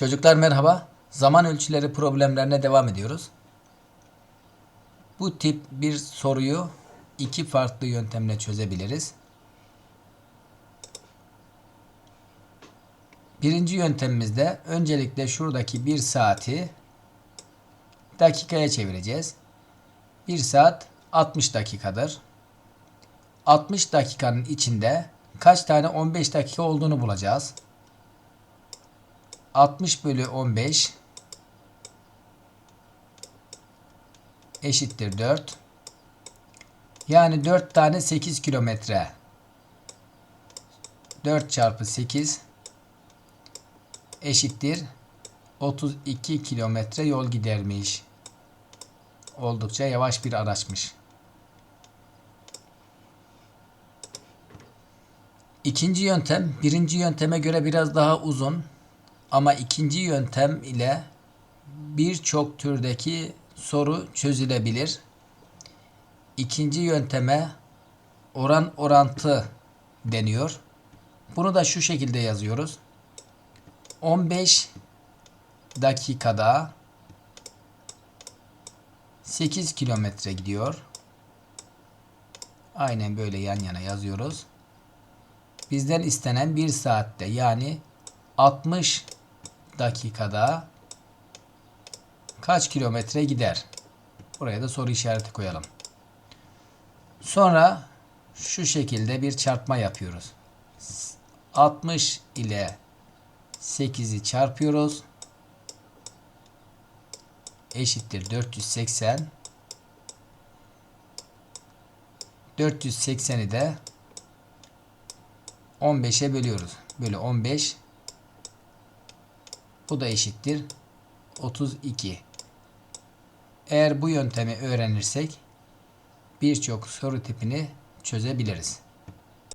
Çocuklar merhaba. Zaman ölçüleri problemlerine devam ediyoruz. Bu tip bir soruyu iki farklı yöntemle çözebiliriz. Birinci yöntemimizde öncelikle şuradaki bir saati dakikaya çevireceğiz. 1 saat 60 dakikadır. 60 dakikanın içinde kaç tane 15 dakika olduğunu bulacağız. 60 bölü 15 eşittir 4. Yani 4 tane 8 kilometre. 4 çarpı 8 eşittir 32 kilometre yol gidermiş. Oldukça yavaş bir araçmış. İkinci yöntem birinci yönteme göre biraz daha uzun ama ikinci yöntem ile birçok türdeki soru çözülebilir. İkinci yönteme oran orantı deniyor. Bunu da şu şekilde yazıyoruz. 15 dakikada 8 kilometre gidiyor. Aynen böyle yan yana yazıyoruz. Bizden istenen 1 saatte yani 60 dakikada kaç kilometre gider? Buraya da soru işareti koyalım. Sonra şu şekilde bir çarpma yapıyoruz. 60 ile 8'i çarpıyoruz. Eşittir 480. 480'i de 15'e bölüyoruz. Bölü 15. Bu da eşittir 32. Eğer bu yöntemi öğrenirsek birçok soru tipini çözebiliriz.